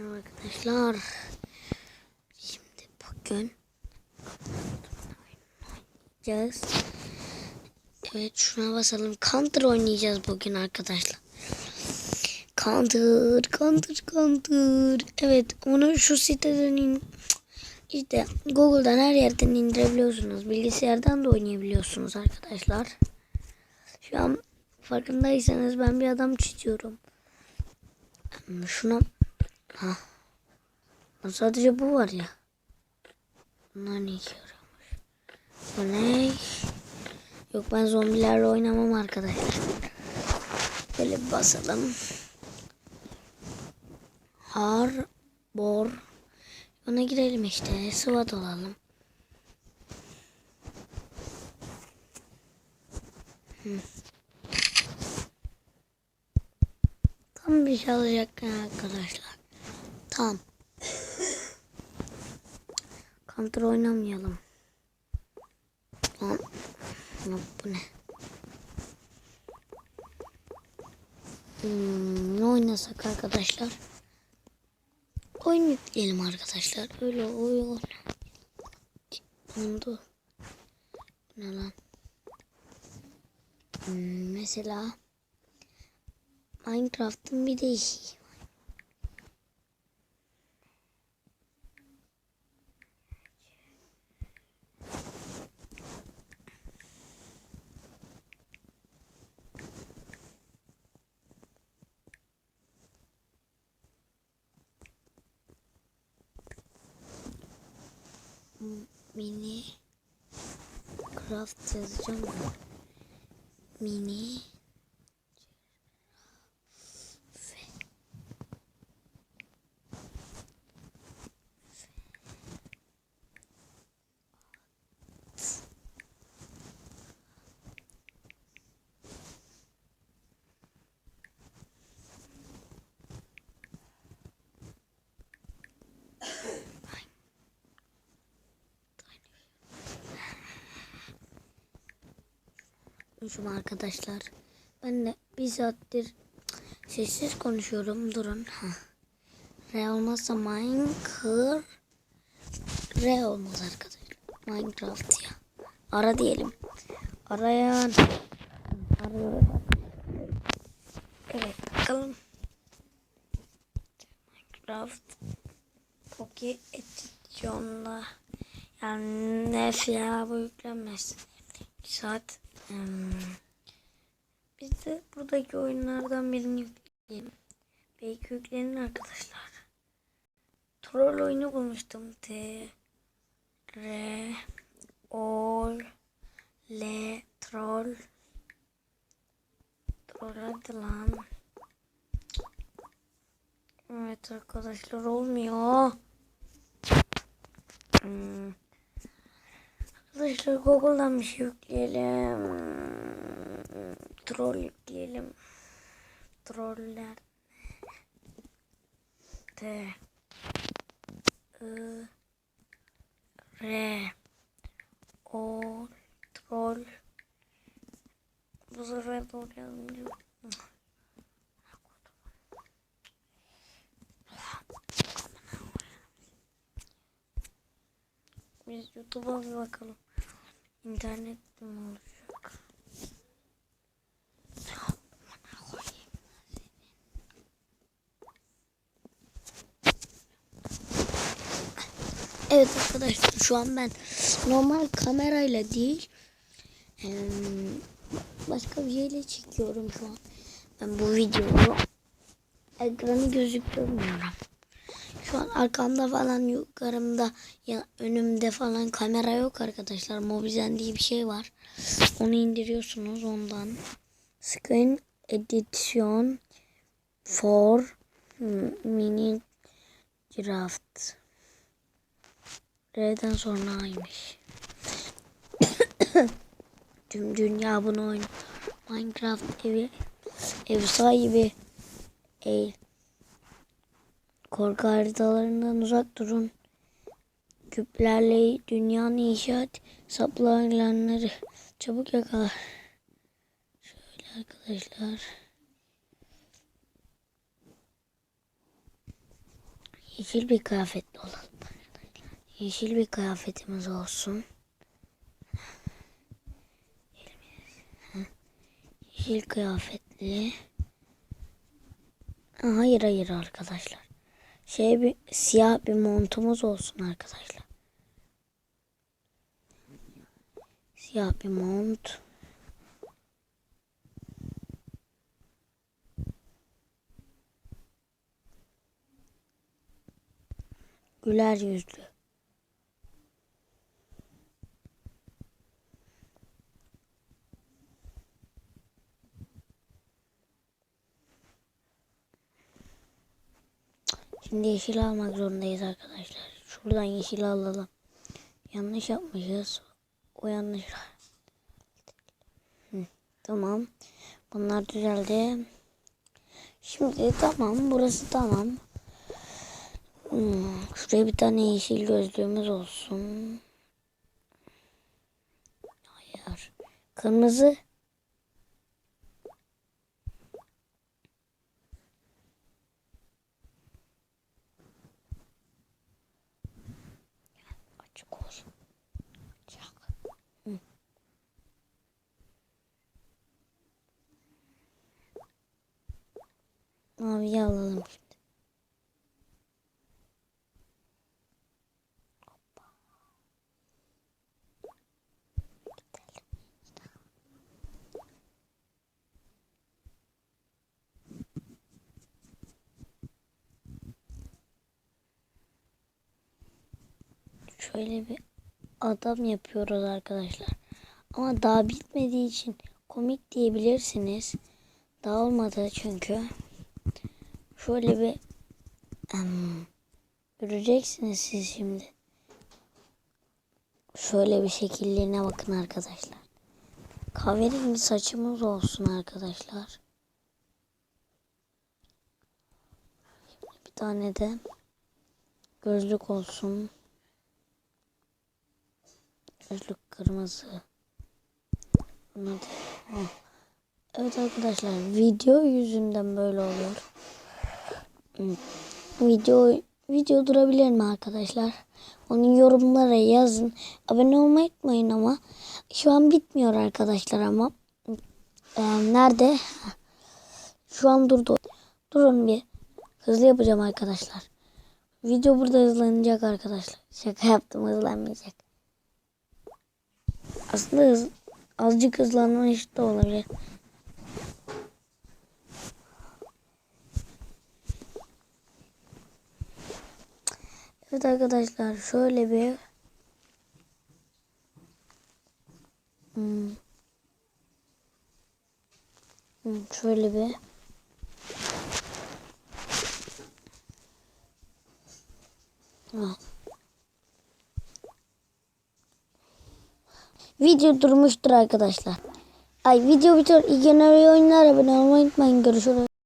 Arkadaşlar. Şimdi bugün oynayacağız. Evet şuna basalım. Counter oynayacağız bugün arkadaşlar. Counter, Counter, Counter. Evet onu şu siteden in... işte Google'dan her yerden indirebiliyorsunuz. Bilgisayardan da oynayabiliyorsunuz arkadaşlar. Şu an farkındaysanız ben bir adam çiziyorum. Şuna Ha. Sadece bu var ya. Bunlar ne işe yarıyormuş? Bu ne? Yok ben zombilerle oynamam arkadaşlar. Böyle basalım. Har, bor. Ona girelim işte. SWAT olalım. Hı. Tam bir şey alacak arkadaşlar. Tamam. Counter oynamayalım. Tamam. Yok, Bu ne? Hmm, ne oynasak arkadaşlar? Oyun yükleyelim arkadaşlar. Öyle oyun. Oldu. Ne lan? Hmm, mesela Minecraft'ın bir değişiği. Mini craft yazacağım mini Şu arkadaşlar. Ben de bir saattir sessiz konuşuyorum. Durun. Ha. R olmazsa Minecraft. R olmaz arkadaşlar. Minecraft ya. Ara diyelim. Arayan. Arıyoruz. Evet bakalım. Minecraft. Pocket Edition'la. Yani ne ya bu yüklenmez. 2 saat Hmm. Biz de buradaki oyunlardan birini yükleyelim. Belki yüklenir arkadaşlar. Troll oyunu bulmuştum. T R O L Troll Troll hadi lan. Evet arkadaşlar olmuyor. Hmm. Arkadaşlar Google'dan bir şey yükleyelim. Troll yükleyelim. Troller. T. I. R. O. Troll. Bu sefer doğru yazmayacağım. Biz YouTube'a bir bakalım. İnternet mi olacak? Evet arkadaşlar şu an ben normal kamerayla değil başka bir şeyle çekiyorum şu an. Ben bu videoyu ekranı gözükmüyorum. Şu an arkamda falan yukarımda ya önümde falan kamera yok arkadaşlar. Mobizen diye bir şey var. Onu indiriyorsunuz ondan. Screen Edition for Mini Draft. R'den sonra A'ymış. Tüm dünya bunu oynuyor. Minecraft evi ev sahibi ev Korku haritalarından uzak durun. Küplerle dünyanın inşaat saplananları çabuk yakalar. Şöyle arkadaşlar. Yeşil bir kıyafetli olalım. Yeşil bir kıyafetimiz olsun. Yeşil kıyafetli. Ha, Hayır hayır arkadaşlar. Şey bir siyah bir montumuz olsun arkadaşlar. Siyah bir mont. Güler yüzlü. Şimdi yeşil almak zorundayız arkadaşlar. Şuradan yeşil alalım. Yanlış yapmışız. O yanlışlar. Hı, tamam. Bunlar düzeldi. Şimdi tamam. Burası tamam. Şuraya bir tane yeşil gözlüğümüz olsun. Hayır. Kırmızı. Açık olsun. Açık. Hı. Maviyi alalım şimdi. Şöyle bir adam yapıyoruz arkadaşlar. Ama daha bitmediği için komik diyebilirsiniz. Daha olmadı çünkü. Şöyle bir em, göreceksiniz siz şimdi. Şöyle bir şekillerine bakın arkadaşlar. Kahverengi saçımız olsun arkadaşlar. Bir tane de gözlük olsun. Gözlük kırmızı. Evet arkadaşlar video yüzünden böyle oluyor. Video video durabilir mi arkadaşlar? Onun yorumlara yazın. Abone olmayı unutmayın ama şu an bitmiyor arkadaşlar ama. Ee, nerede? Şu an durdu. Durun bir. Hızlı yapacağım arkadaşlar. Video burada hızlanacak arkadaşlar. Şaka yaptım hızlanmayacak. Aslında hız, azıcık hızlanmış da olabilir. Evet arkadaşlar şöyle bir Hmm. Hmm, şöyle bir Ah. Video durmuştur arkadaşlar. Ay video bitiyor. İyi günler iyi oyunlar. Abone olmayı unutmayın. Görüşürüz.